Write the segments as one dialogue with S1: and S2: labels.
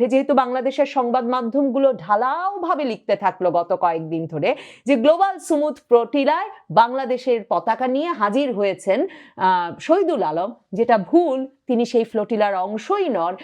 S1: যেহেতু বাংলাদেশের সংবাদ মাধ্যমগুলো ঢালাওভাবে লিখতে থাকল গত কয়েকদিন ধরে, যে গ্লোবাল সুমুথ প্রোটিলায় বাংলাদেশের পতাকা নিয়ে হাজির হয়েছেন শহীদুল আলম, যেটা ভুল, তিনি সেই ফ্লোটিলার অংশই নন।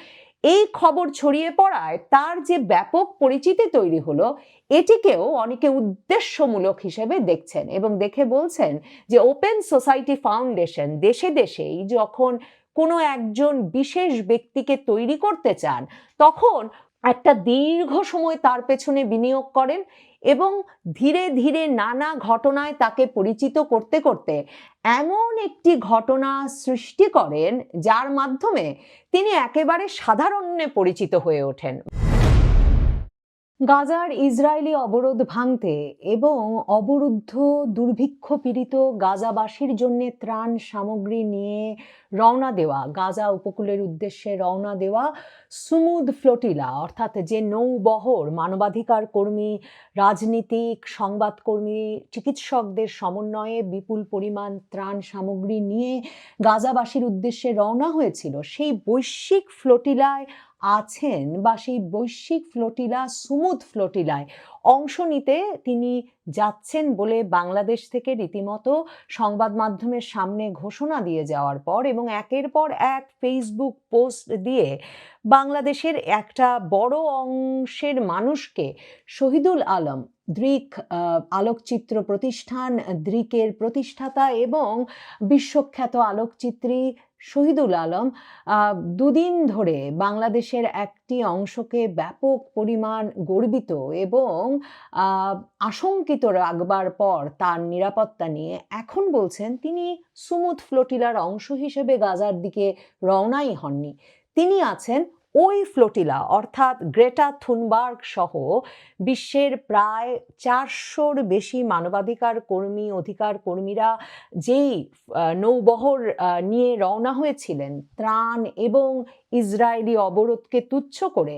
S1: এই খবর ছড়িয়ে পড়ায় তার যে ব্যাপক পরিচিতি তৈরি হলো, এটিকেও অনেকে উদ্দেশ্যমূলক হিসেবে দেখছেন এবং দেখে বলছেন যে ওপেন সোসাইটি ফাউন্ডেশন দেশে দেশেই যখন কোনো একজন বিশেষ ব্যক্তিকে তৈরি করতে চান, তখন একটা দীর্ঘ সময় তার পেছনে বিনিয়োগ করেন এবং ধীরে ধীরে নানা ঘটনায় তাকে পরিচিত করতে করতে এমন একটি ঘটনা সৃষ্টি করেন, যার মাধ্যমে তিনি একেবারে সাধারণে পরিচিত হয়ে ওঠেন। গাজার ইসরায়েলি অবরোধ ভাঙতে এবং অবরুদ্ধ, দুর্ভিক্ষ পীড়িত গাজাবাসীর জন্য ত্রাণ সামগ্রী নিয়ে রওনা দেওয়া, গাজা উপকূলের উদ্দেশ্যে রওনা দেওয়া সুমুদ ফ্লোটিলা, অর্থাৎ যে নৌবহর, মানবাধিকার কর্মী, রাজনীতিক সংবাদকর্মী চিকিৎসকদের সমন্বয়ে বিপুল পরিমাণ ত্রাণ সামগ্রী নিয়ে গাজাবাসীর উদ্দেশ্যে রওনা হয়েছিল, সেই বৈশ্বিক ফ্লোটিলায় আছেন বা সেই বৈশ্বিক ফ্লোটিলা, সুমুদ ফ্লোটিলায় অংশ নিতে তিনি যাচ্ছেন বলে বাংলাদেশ থেকে রীতিমতো সংবাদ মাধ্যমের সামনে ঘোষণা দিয়ে যাওয়ার পর এবং একের পর এক ফেসবুক পোস্ট দিয়ে বাংলাদেশের একটা বড় অংশের মানুষকে শহীদুল আলম দৃক আলোকচিত্র প্রতিষ্ঠান দৃকের প্রতিষ্ঠাতা এবং বিশ্বখ্যাত আলোকচিত্রী শহীদুল আলম দুদিন ধরে বাংলাদেশের একটি অংশকে ব্যাপক পরিমাণ গর্বিত এবং আশঙ্কিত রাখবার পর তার নিরাপত্তা নিয়ে এখন বলছেন তিনি সুমুথ ফ্লোটিলার অংশ হিসেবে গাজার দিকে রওনাই হননি। তিনি আছেন ওই ফ্লোটিলা, অর্থাৎ গ্রেটা থুনবার্গ সহ বিশ্বের প্রায় চারশোর বেশি মানবাধিকার কর্মী, অধিকার কর্মীরা যেই নৌবহর নিয়ে রওনা হয়েছিলেন, ত্রাণ এবং ইসরায়েলি অবরোধকে তুচ্ছ করে,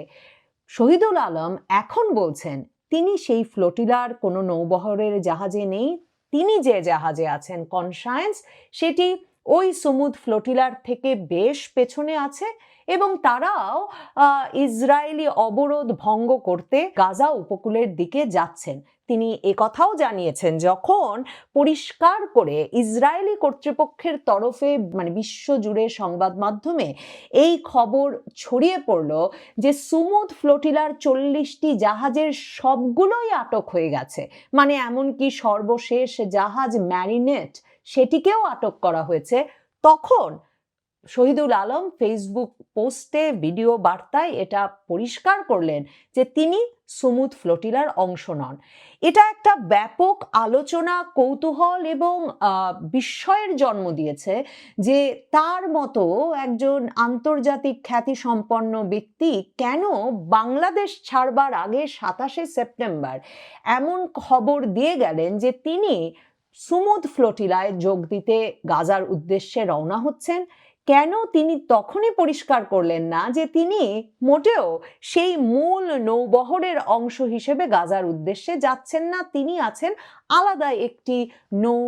S1: শহীদুল আলম এখন বলছেন, তিনি সেই ফ্লোটিলার কোনো নৌবহরের জাহাজে নেই, তিনি যে জাহাজে আছেন, কনসায়েন্স, সেটি ওই সমুদ ফ্লোটিলার থেকে বেশ পেছনে আছে এবং তারাও ইসরায়েলি অবরোধ ভঙ্গ করতে গাজা উপকূলের দিকে যাচ্ছেন। তিনি একথাও জানিয়েছেন, যখন পরিষ্কার করে ইসরায়েলি কর্তৃপক্ষের তরফে মানে বিশ্বজুড়ে সংবাদ মাধ্যমে এই খবর ছড়িয়ে পড়ল যে সুমুদ ফ্লোটিলার চল্লিশটি জাহাজের সবগুলোই আটক হয়ে গেছে। মানে এমনকি সর্বশেষ জাহাজ ম্যারিনেট সেটিকেও আটক করা হয়েছে। তখন শহীদুল আলম ফেসবুক পোস্টে ভিডিও বার্তায় এটা পরিষ্কার করলেন যে তিনি সুমুদ ফ্লোটিলার অংশ নন। এটা একটা ব্যাপক আলোচনা, কৌতূহল এবং বিস্ময়ের জন্ম দিয়েছে যে তার মতো একজন আন্তর্জাতিক খ্যাতি সম্পন্ন ব্যক্তি কেন বাংলাদেশ ছাড়বার আগে সাতাশে সেপ্টেম্বর এমন খবর দিয়ে গেলেন যে তিনি সুমুদ ফ্লোটিলায় যোগ দিতে গাজার উদ্দেশ্যে রওনা হচ্ছেন। কেন তিনি তখনই পরিষ্কার করলেন না যে তিনি মোটেও সেই মূল নৌবহরের অংশ হিসেবে গাজার উদ্দেশ্যে যাচ্ছেন না, তিনি আছেন আলাদা একটি নৌ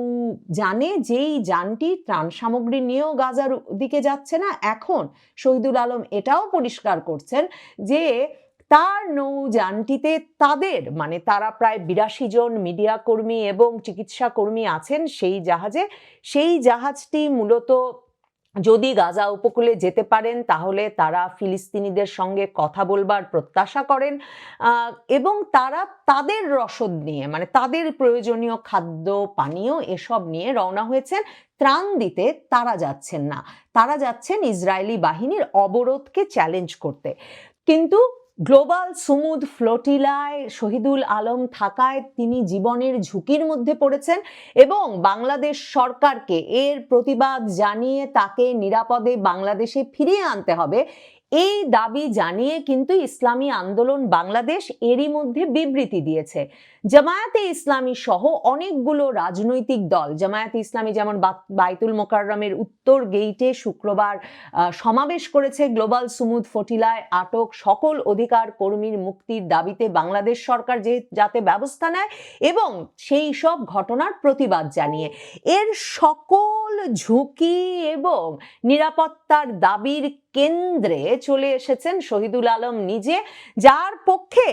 S1: যানে যেই যানটি ত্রাণ সামগ্রী নিয়েও গাজার দিকে যাচ্ছে না। এখন শহীদুল আলম এটাও পরিষ্কার করছেন যে তার নৌযানটিতে তাদের মানে তারা প্রায় বিরাশি জন মিডিয়া কর্মী এবং চিকিৎসা কর্মী আছেন সেই জাহাজে। সেই জাহাজটি মূলত যদি গাজা উপকূলে যেতে পারেন, তাহলে তারা ফিলিস্তিনিদের সঙ্গে কথা বলবার প্রত্যাশা করেন এবং তারা তাদের রসদ নিয়ে মানে তাদের প্রয়োজনীয় খাদ্য, পানীয় এসব নিয়ে রওনা হয়েছেন। ত্রাণ দিতে তারা যাচ্ছেন না। তারা যাচ্ছেন ইসরায়েলি বাহিনীর অবরোধকে চ্যালেঞ্জ করতে। কিন্তু গ্লোবাল সুমুদ ফ্লোটিলায় শহীদুল আলম থাকায় তিনি জীবনের ঝুঁকির মধ্যে পড়েছেন এবং বাংলাদেশ সরকারকে এর প্রতিবাদ জানিয়ে তাকে নিরাপদে বাংলাদেশে ফিরিয়ে আনতে হবে। এই দাবি জানিয়ে কিন্তু ইসলামী আন্দোলন বাংলাদেশ এরই মধ্যে বিবৃতি দিয়েছে। জামায়াতে ইসলামী সহ অনেকগুলো রাজনৈতিক দল, জামায়াতে ইসলামী যেমন বাইতুল মোকাররমের উত্তর গেইটে শুক্রবার সমাবেশ করেছে গ্লোবাল সুমুদ ফটিলায় আটক সকল অধিকার কর্মীর মুক্তির দাবিতে বাংলাদেশ সরকার যে, যাতে ব্যবস্থা নেয় এবং সেই সব ঘটনার প্রতিবাদ জানিয়ে। এর সকল ঝুঁকি এবং নিরাপত্তার দাবির কেন্দ্রে চলে এসেছেন শহীদুল আলম নিজে, যার পক্ষে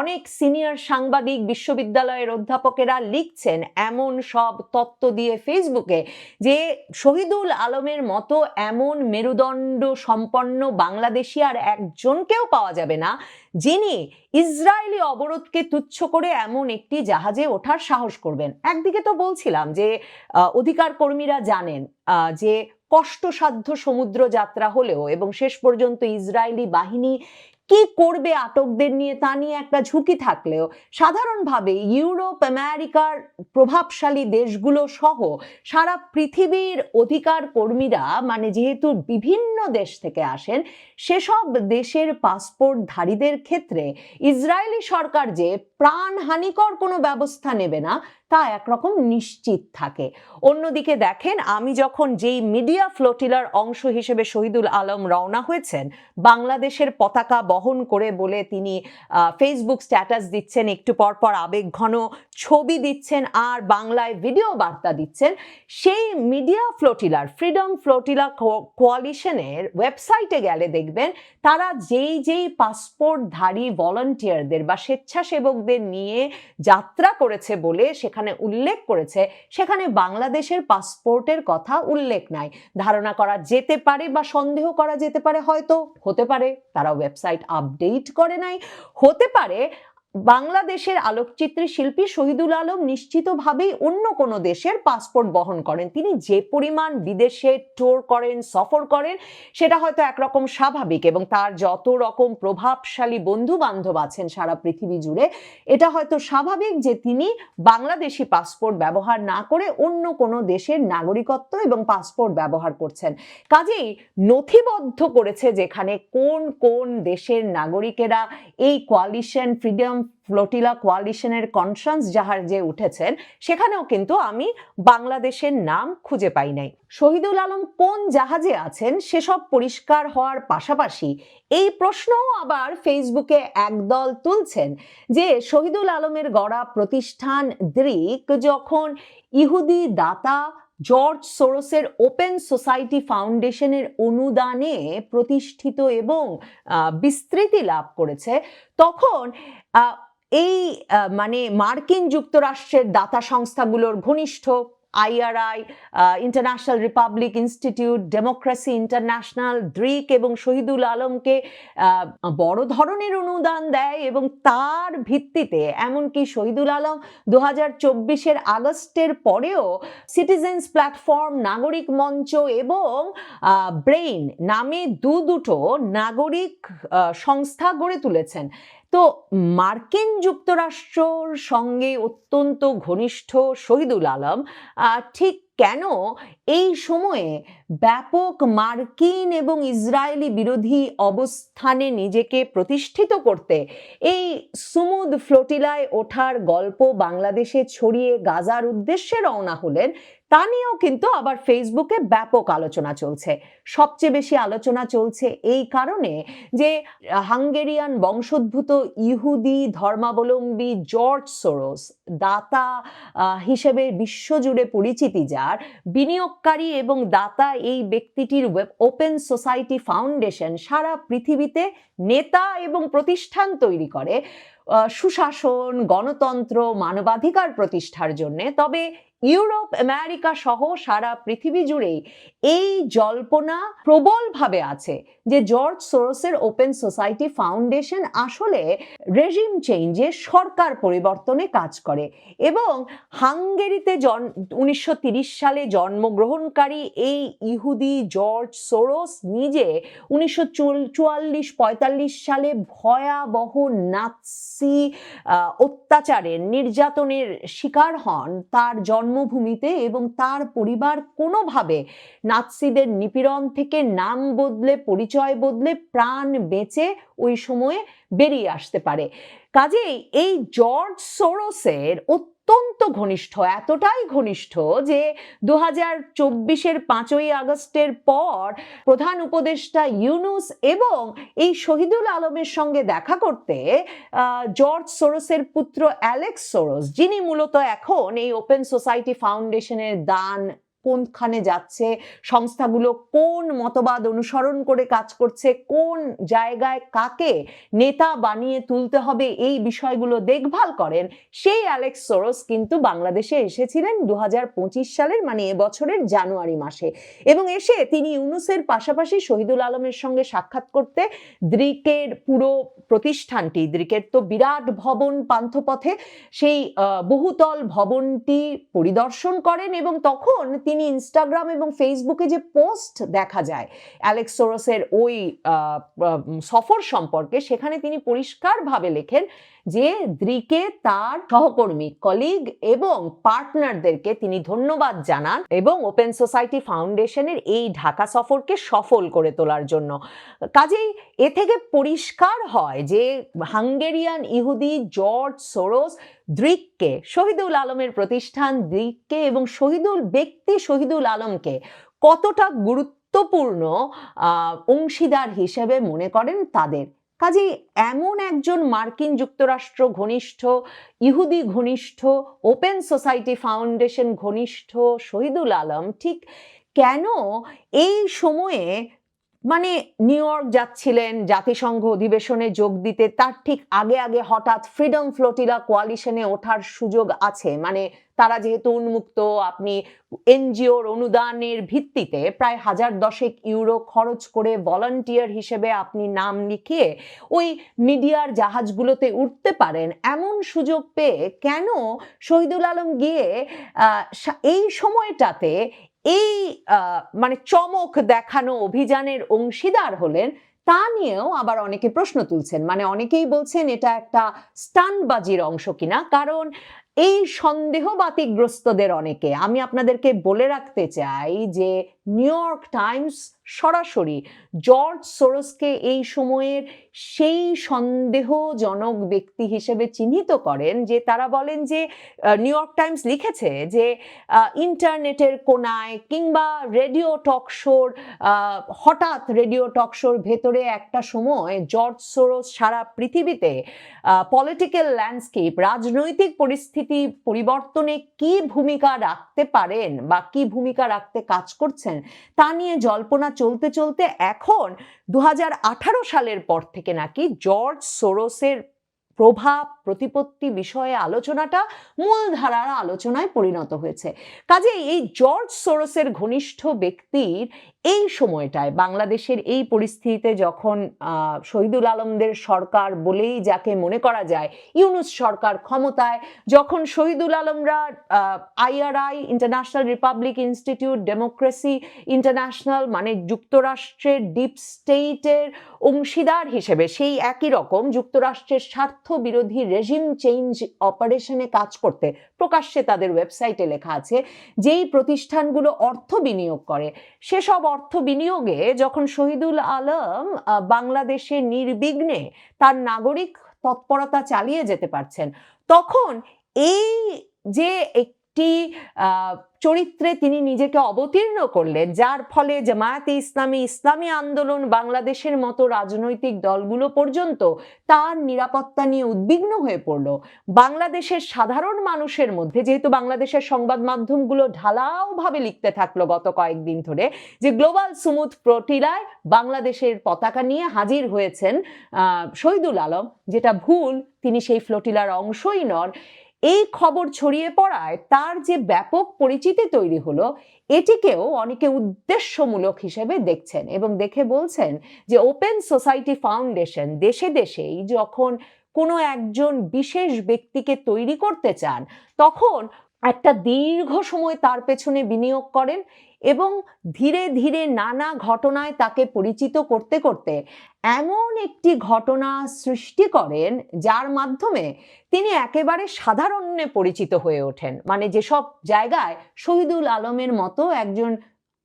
S1: অনেক সিনিয়র সাংবাদিক, বিশ্ববিদ্যালয়ের অধ্যাপকেরা লিখছেন এমন সব তত্ত্ব দিয়ে ফেসবুকে যে শহীদুল আলমের মতো এমন মেরুদণ্ড সম্পন্ন বাংলাদেশি আর একজনকেও পাওয়া যাবে না, যিনি ইসরায়েলি অবরোধকে তুচ্ছ করে এমন একটি জাহাজে ওঠার সাহস করবেন। একদিকে তো বলছিলাম যে অধিকার কর্মীরা জানেন যে কষ্টসাধ্য সমুদ্র যাত্রা হলেও এবং শেষ পর্যন্ত ইসরায়েলি বাহিনী কি করবে আটকদের নিয়ে তা নিয়ে একটা ঝুঁকি থাকলেও, সাধারণভাবে ইউরোপ, আমেরিকার প্রভাবশালী দেশগুলো সহ সারা পৃথিবীর অধিকার কর্মীরা মানে যেহেতু বিভিন্ন দেশ থেকে আসেন, সেসব দেশের পাসপোর্টধারীদের ক্ষেত্রে ইসরায়েলি সরকার যে প্রাণহানিকর কোনো ব্যবস্থা নেবে না তা একরকম নিশ্চিত থাকে। অন্যদিকে দেখেন, আমি যখন যেই মিডিয়া ফ্লোটিলার অংশ হিসেবে শহীদুল আলম রওনা হয়েছেন, বাংলাদেশের পতাকা বহন করে বলে তিনি ফেসবুক স্ট্যাটাস দিচ্ছেন, একটু পর পর আবেগঘন ছবি দিচ্ছেন আর বাংলায় ভিডিও বার্তা দিচ্ছেন, সেই মিডিয়া ফ্লোটিলার ফ্রিডম ফ্লোটিলা কোয়ালিশনের ওয়েবসাইটে গেলে দেখবেন, তারা যেই যেই পাসপোর্টধারী ভলান্টিয়ারদের বা স্বেচ্ছাসেবকদের নিয়ে যাত্রা করেছে বলে সেখানে উল্লেখ করেছে, সেখানে বাংলাদেশের পাসপোর্টের কথা উল্লেখ নাই। ধারণা করা যেতে পারে বা সন্দেহ করা যেতে পারে, হয়তো হতে পারে। তারা ওয়েবসাইট আপডেট করে নাই। হতে পারে বাংলাদেশের আলোকচিত্রী শিল্পী শহীদুল আলম নিশ্চিতভাবেই অন্য কোনো দেশের পাসপোর্ট বহন করেন। তিনি যে পরিমাণ বিদেশে ট্যুর করেন, সফর করেন, সেটা হয়তো একরকম স্বাভাবিক এবং তার যত রকম প্রভাবশালী বন্ধু বান্ধব আছেন সারা পৃথিবী জুড়ে, এটা হয়তো স্বাভাবিক যে তিনি বাংলাদেশি পাসপোর্ট ব্যবহার না করে অন্য কোনো দেশের নাগরিকত্ব এবং পাসপোর্ট ব্যবহার করছেন। কাজেই নথিবদ্ধ করেছে যেখানে কোন কোন দেশের নাগরিকেরা এই কোয়ালিশন ফ্রিডম ফ্লোটিলা কোয়ালিশনের কনফারেন্স জাহাজে উঠেছেন, সেখানেও কিন্তু আমি বাংলাদেশের নাম খুঁজে পাই নাই। শহীদুল আলম কোন জাহাজে আছেন, সেসব পরিষ্কার হওয়ার পাশাপাশি এই প্রশ্নও আবার ফেসবুকে একদল তুলছেন যে শহীদুল আলমের গড়া প্রতিষ্ঠান দ্রিক যখন ইহুদি দাতা জর্জ সোরসের ওপেন সোসাইটি ফাউন্ডেশনের অনুদানে প্রতিষ্ঠিত এবং বিস্তৃতি লাভ করেছে, তখন এই মানে মার্কিন যুক্তরাষ্ট্রের দাতা সংস্থাগুলোর ঘনিষ্ঠ IRI international republic institute, democracy international Drik এবং শহীদুল আলমকে বড় ধরনের অনুদান দেয় এবং তার ভিত্তিতে, এমনকি শহীদুল আলম দু হাজার চব্বিশের আগস্টের পরেও সিটিজেন্স প্ল্যাটফর্ম, নাগরিক মঞ্চ এবং ব্রেইন নামে দু দুটো নাগরিক সংস্থা গড়ে তুলেছেন। তো মার্কিন যুক্তরাষ্ট্রর সঙ্গে অত্যন্ত ঘনিষ্ঠ শহীদুল আলম ঠিক কেন এই সময়ে ব্যাপক মার্কিন এবং ইসরায়েলি বিরোধী অবস্থানে নিজেকে প্রতিষ্ঠিত করতে এই সুমুদ ফ্লোটিলায় ওঠার গল্প বাংলাদেশে ছড়িয়ে গাজার উদ্দেশ্যে রওনা হলেন তা নিয়েও কিন্তু আবার ফেসবুকে ব্যাপক আলোচনা চলছে। সবচেয়ে বেশি আলোচনা চলছে এই কারণে যে, হাঙ্গেরিয়ান বংশোদ্ভূত ইহুদি, ধর্মাবলম্বী জর্জ সোরোস দাতা হিসেবে বিশ্বজুড়ে পরিচিতি যার, বিনিয়োগকারী এবং দাতা এই ব্যক্তিটির ওপেন সোসাইটি ফাউন্ডেশন সারা পৃথিবীতে নেতা এবং প্রতিষ্ঠান তৈরি করে। সুশাসন, গণতন্ত্র, মানবাধিকার প্রতিষ্ঠার জন্যে। তবে ইউরোপ আমেরিকা সহ সারা পৃথিবী জুড়েই এই জল্পনা প্রবলভাবে আছে। যে জর্জ সোরসের ওপেন সোসাইটি ফাউন্ডেশন আসলে রেজিম চেঞ্জে সরকার পরিবর্তনে কাজ করে এবং হাঙ্গেরিতে জন, উনিশশো সালে জন্মগ্রহণকারী এই ইহুদি জর্জ সোরস নিজে উনিশশো চুয়াল্লিশ পঁয়তাল্লিশ সালে ভয়াবহ নাৎসি অত্যাচারের নির্যাতনের শিকার হন। তার জন্মভূমিতে এবং তার পরিবার কোনোভাবে নাৎসিদের নিপীড়ন থেকে নাম বদলে পরিচয় বদলে প্রাণ বেঁচে ওই সময়ে বেরিয়ে আসতে পারে। কাজেই এই জর্জ সোরসের অত্যন্ত ঘনিষ্ঠ, এতটাই ঘনিষ্ঠ যে দু হাজার চব্বিশের পাঁচই আগস্টের পর প্রধান উপদেষ্টা ইউনুস এবং এই শহীদুল আলমের সঙ্গে দেখা করতে জর্জ সোরসের পুত্র অ্যালেক্স সোরস, যিনি মূলত এখন এই ওপেন সোসাইটি ফাউন্ডেশনের দান কোনখানে যাচ্ছে, সংস্থাগুলো কোন মতবাদ অনুসরণ করে কাজ করছে, কোন জায়গায় কাকে নেতা বানিয়ে তুলতে হবে, এই বিষয়গুলো দেখভাল করেন। সেই অ্যালেক্স সোরস কিন্তু বাংলাদেশে এসেছিলেন দু সালের মানে এবছরের জানুয়ারি মাসে। এবং এসে তিনি ইউনুসের পাশাপাশি শহীদুল আলমের সঙ্গে সাক্ষাৎ করতে দ্রিকের পুরো প্রতিষ্ঠানটি, দ্রিকের তো বিরাট ভবন পান্থপথে, সেই বহুতল ভবনটি পরিদর্শন করেন এবং তখন তিনি ইনস্টাগ্রাম এবং ফেসবুকে যে পোস্ট দেখা যায় অ্যালেক্স সোরসের ওই সফর সম্পর্কে, সেখানে তিনি পরিষ্কারভাবে লেখেন যে দ্রিকে তার সহকর্মী কলিগ এবং পার্টনারদেরকে তিনি ধন্যবাদ জানান এবং ওপেন সোসাইটি ফাউন্ডেশনের এই ঢাকা সফরকে সফল করে তোলার জন্য। কাজেই এ থেকে পরিষ্কার হয় যে হাঙ্গেরিয়ান ইহুদি জর্জ সোরোস দ্রিককে, শহীদুল আলমের প্রতিষ্ঠান দ্রিককে এবং শহীদুল, ব্যক্তি শহীদুল আলমকে কতটা গুরুত্বপূর্ণ অংশীদার হিসেবে মনে করেন তাদের? কাজেই এমন একজন মার্কিন যুক্তরাষ্ট্র ঘনিষ্ঠ, ইহুদি ঘনিষ্ঠ, ওপেন সোসাইটি ফাউন্ডেশন ঘনিষ্ঠ শহীদুল আলম ঠিক কেন এই সময়ে মানে নিউ ইয়র্ক যাচ্ছিলেন, জাতিসংঘ অধিবেশনে যোগ দিতে, তার ঠিক আগে আগে হঠাৎ ফ্রিডম ফ্লোটিলা কোয়ালিশনে ওঠার সুযোগ আছে। মানে তারা যেহেতু উন্মুক্ত, আপনি এনজিওর অনুদানের ভিত্তিতে প্রায় হাজার দশেক ইউরো খরচ করে ভলান্টিয়ার হিসেবে আপনি নাম লিখিয়ে ওই মিডিয়ার জাহাজগুলোতে উঠতে পারেন, এমন সুযোগ পেয়ে কেন শহীদুল আলম গিয়ে এই সময়টাতে এই মানে চমক দেখানো অভিযানের অংশীদার হলেন, তা নিয়েও আবার অনেকে প্রশ্ন তুলছেন। মানে অনেকেই বলছেন এটা একটা স্টানবাজির অংশ কিনা। কারণ এই সন্দেহবাতিগ্রস্তদের অনেকে, আমি আপনাদেরকে বলে রাখতে চাই যে নিউ ইয়র্ক টাইমস সরাসরি জর্জ সোরসকে এই সময়ের সেই সন্দেহজনক ব্যক্তি হিসেবে চিহ্নিত করেন যে তারা বলেন যে নিউ ইয়র্ক টাইমস লিখেছে যে ইন্টারনেটের কোনায় কিংবা রেডিও টক শোর হঠাৎ রেডিও টক শোর ভেতরে একটা সময় জর্জ সোরস সারা পৃথিবীতে পলিটিক্যাল ল্যান্ডস্কেপ রাজনৈতিক পরিস্থিতি পরিবর্তনে কি ভূমিকা রাখতে পারেন বা কি ভূমিকা রাখতে কাজ করছেন তা নিয়ে জল্পনা চলতে চলতে এখন দু হাজার আঠারো সালের পর থেকে নাকি জর্জ সোরসের প্রভাব প্রতিপত্তি বিষয়ে আলোচনাটা মূলধারার আলোচনায় পরিণত হয়েছে। কাজেই এই জর্জ সোরসের ঘনিষ্ঠ ব্যক্তির এই সময়টায় বাংলাদেশের এই পরিস্থিতিতে যখন শহীদুল আলমদের সরকার বলেই যাকে মনে করা যায় ইউনুস সরকার ক্ষমতায়, যখন Shahidul আলমরা IRI international republic institute, democracy international মানে যুক্তরাষ্ট্রের ডিপ স্টেটের অংশীদার হিসেবে সেই একই রকম যুক্তরাষ্ট্রের স্বার্থ বিরোধী রেজিম চেঞ্জ অপারেশনে কাজ করতে প্রকাশ্যে তাদের ওয়েবসাইটে লেখা আছে, যেই প্রতিষ্ঠানগুলো অর্থ বিনিয়োগ করে, সেসব অর্থ বিনিয়োগে যখন শহীদুল আলম বাংলাদেশে নির্বিঘ্নে তার নাগরিক তৎপরতা চালিয়ে যেতে পারছেন, তখন এই যে একটি চরিত্রে তিনি নিজেকে অবতীর্ণ করলেন, যার ফলে জামায়াতে ইসলামী ইসলামী আন্দোলন বাংলাদেশের মতো রাজনৈতিক দলগুলো পর্যন্ত তার নিরাপত্তা নিয়ে উদ্বিগ্ন হয়ে পড়ল। বাংলাদেশের সাধারণ মানুষের মধ্যে, যেহেতু বাংলাদেশের সংবাদ মাধ্যমগুলো ঢালাওভাবে লিখতে থাকল গত কয়েকদিন ধরে, যে গ্লোবাল সুমুথ প্রোটিলায় বাংলাদেশের পতাকা নিয়ে হাজির হয়েছেন শহীদুল আলম, যেটা ভুল, তিনি সেই ফ্লোটিলার অংশই নন। এই খবর ছড়িয়ে পড়ায় তার যে ব্যাপক পরিচিতি তৈরি হলো, এটিকেও অনেকে উদ্দেশ্যমূলক হিসেবে দেখছেন এবং দেখে বলছেন যে ওপেন সোসাইটি ফাউন্ডেশন দেশে দেশেই যখন কোনো একজন বিশেষ ব্যক্তিকে তৈরি করতে চান, তখন একটা দীর্ঘ সময় তার পেছনে বিনিয়োগ করেন এবং ধীরে ধীরে নানা ঘটনায় তাকে পরিচিত করতে করতে এমন একটি ঘটনা সৃষ্টি করেন যার মাধ্যমে তিনি একেবারে সাধারণে পরিচিত হয়ে ওঠেন। মানে যেসব জায়গায় শহীদুল আলমের মতো একজন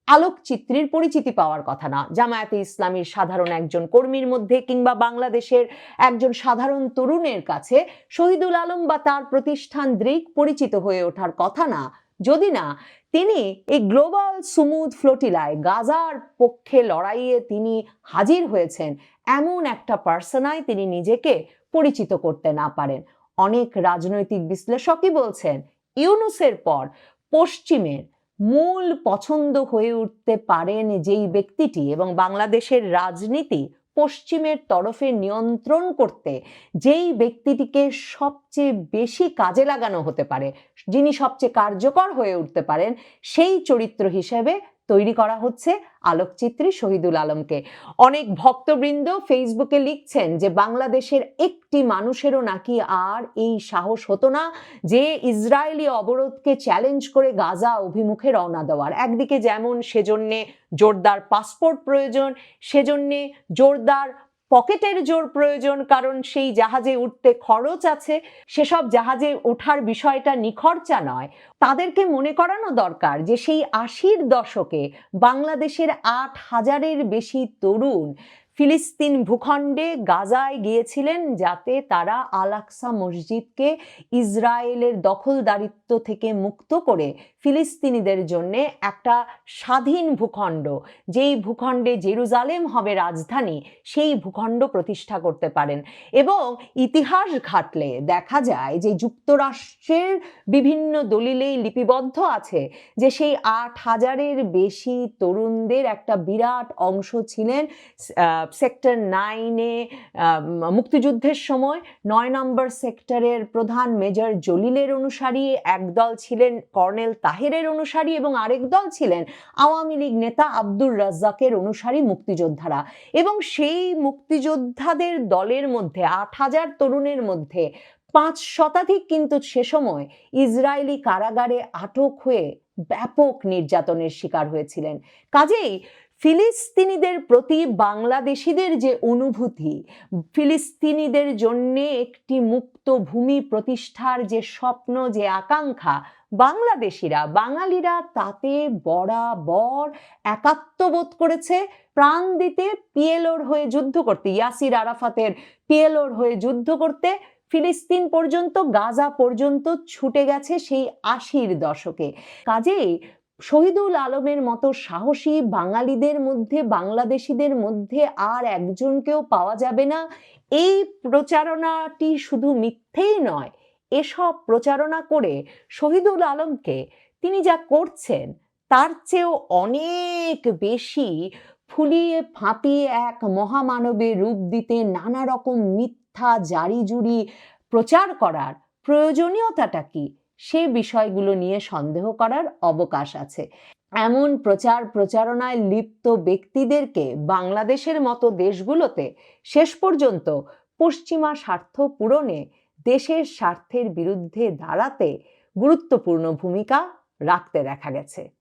S1: আলোকচিত্রীর পরিচিতি পাওয়ার কথা না। জামায়াতে ইসলামীর সাধারণ একজন কর্মীর মধ্যে কিংবা বাংলাদেশের একজন সাধারণ তরুণের কাছে শহীদুল আলম বা তার প্রতিষ্ঠান দৃক পরিচিত হয়ে ওঠার কথা না। যদি না, তিনি এই গ্লোবাল সুমুদ ফ্লোটিলায় গাজার পক্ষে লড়াইয়ে তিনি হাজির হয়েছেন। এমন একটা পার্সনায় তিনি নিজেকে পরিচিত করতে না পারেন। অনেক রাজনৈতিক বিশ্লেষকই বলছেন, ইউনুসের পর পশ্চিমের মূল পছন্দ হয়ে উঠতে পারেন যেই ব্যক্তিটি এবং বাংলাদেশের রাজনীতি পশ্চিমের তরফে নিয়ন্ত্রণ করতে যেই ব্যক্তিটিকে সবচেয়ে বেশি কাজে লাগানো হতে পারে, যিনি সবচেয়ে কার্যকর হয়ে উঠতে পারেন, সেই চরিত্র হিসেবে তৈরি করা হচ্ছে আলোকচিত্রী শহীদুল আলমকে। অনেক ভক্তবৃন্দ ফেসবুকে লিখছেন যে, বাংলাদেশের একটি মানুষেরও নাকি আর এই সাহস হতো না যে ইসরায়েলি অবরোধকে চ্যালেঞ্জ করে গাজা অভিমুখে রওনা দেওয়ার। একদিকে যেমন সেজন্যে জোরদার পাসপোর্ট প্রয়োজন, সেজন্যে জোরদার পকেটের জোর প্রয়োজন, কারণ সেই জাহাজে উঠতে খরচ আছে। সেসব জাহাজে ওঠার বিষয়টা নিখরচা নয়। তাদেরকে মনে করানো দরকার যে, সেই আশির দশকে বাংলাদেশের আট হাজারের বেশি তরুণ ফিলিস্তিন ভূখণ্ডে গাজায় গিয়েছিলেন যাতে তারা আলাকসা মসজিদকে ইসরায়েলের দখলদারিত্ব থেকে মুক্ত করে ফিলিস্তিনিদের জন্যে একটা স্বাধীন ভূখণ্ড। যেই ভূখণ্ডে জেরুজালেম হবে রাজধানী, সেই ভূখণ্ড প্রতিষ্ঠা করতে পারেন। এবং ইতিহাস ঘাটলে দেখা যায় যে যুক্তরাষ্ট্রের বিভিন্ন দলিলেই লিপিবদ্ধ আছে যে সেই আট হাজারের বেশি তরুণদের একটা বিরাট অংশ ছিলেন সেক্টর নাইনে মুক্তিযুদ্ধের সময়। নয় নম্বর সেক্টরের প্রধান মেজর জলিলের অনুসারী একদল ছিলেন কর্নেল তাহেরের অনুসারী এবং আরেক দল ছিলেন আওয়ামী লীগ নেতা আব্দুর রাজ্জাকের অনুসারী মুক্তিযোদ্ধারা। এবং সেই মুক্তিযোদ্ধাদের দলের মধ্যে আট হাজার তরুণের মধ্যে পাঁচ শতাধিক কিন্তু সে সময় ইসরায়েলি কারাগারে আটক হয়ে ব্যাপক নির্যাতনের শিকার হয়েছিলেন। কাজেই ফিলিস্তিনিদের প্রতি বাংলাদেশিদের যে অনুভূতি, ফিলিস্তিনিদের জন্যে একটি মুক্ত ভূমি প্রতিষ্ঠার যে স্বপ্ন, যে আকাঙ্ক্ষা, বাংলাদেশিরা, বাঙালিরা তাতে বরাবর একাত্মবোধ করেছে, প্রাণ দিতে পিএলওর হয়ে যুদ্ধ করতে, ইয়াসির আরাফাতের পিএলওর হয়ে যুদ্ধ করতে, ফিলিস্তিন পর্যন্ত, গাজা পর্যন্ত ছুটে গেছে সেই আশির দশকে। কাজেই শহীদুল আলমের মতো সাহসী বাঙালিদের মধ্যে, বাংলাদেশিদের মধ্যে আর একজনকেও পাওয়া যাবে না। এই প্রচারণাটি শুধু মিথ্যেই নয়, এসব প্রচারণা করে শহীদুল আলমকে তিনি যা করছেন, তার চেয়েও অনেক বেশি ফুলিয়ে ফাঁপিয়ে এক মহামানবের রূপ দিতে নানা রকম মিথ্যা জারি জুরি প্রচার করার প্রয়োজনীয়তাটা কি? সে বিষয়গুলো নিয়ে সন্দেহ করার অবকাশ আছে। এমন প্রচার প্রচারণায় লিপ্ত ব্যক্তিদেরকে বাংলাদেশের মতো দেশগুলোতে শেষ পর্যন্ত পশ্চিমা স্বার্থ পূরণে দেশের স্বার্থের বিরুদ্ধে দাঁড়াতে গুরুত্বপূর্ণ ভূমিকা রাখতে দেখা গেছে।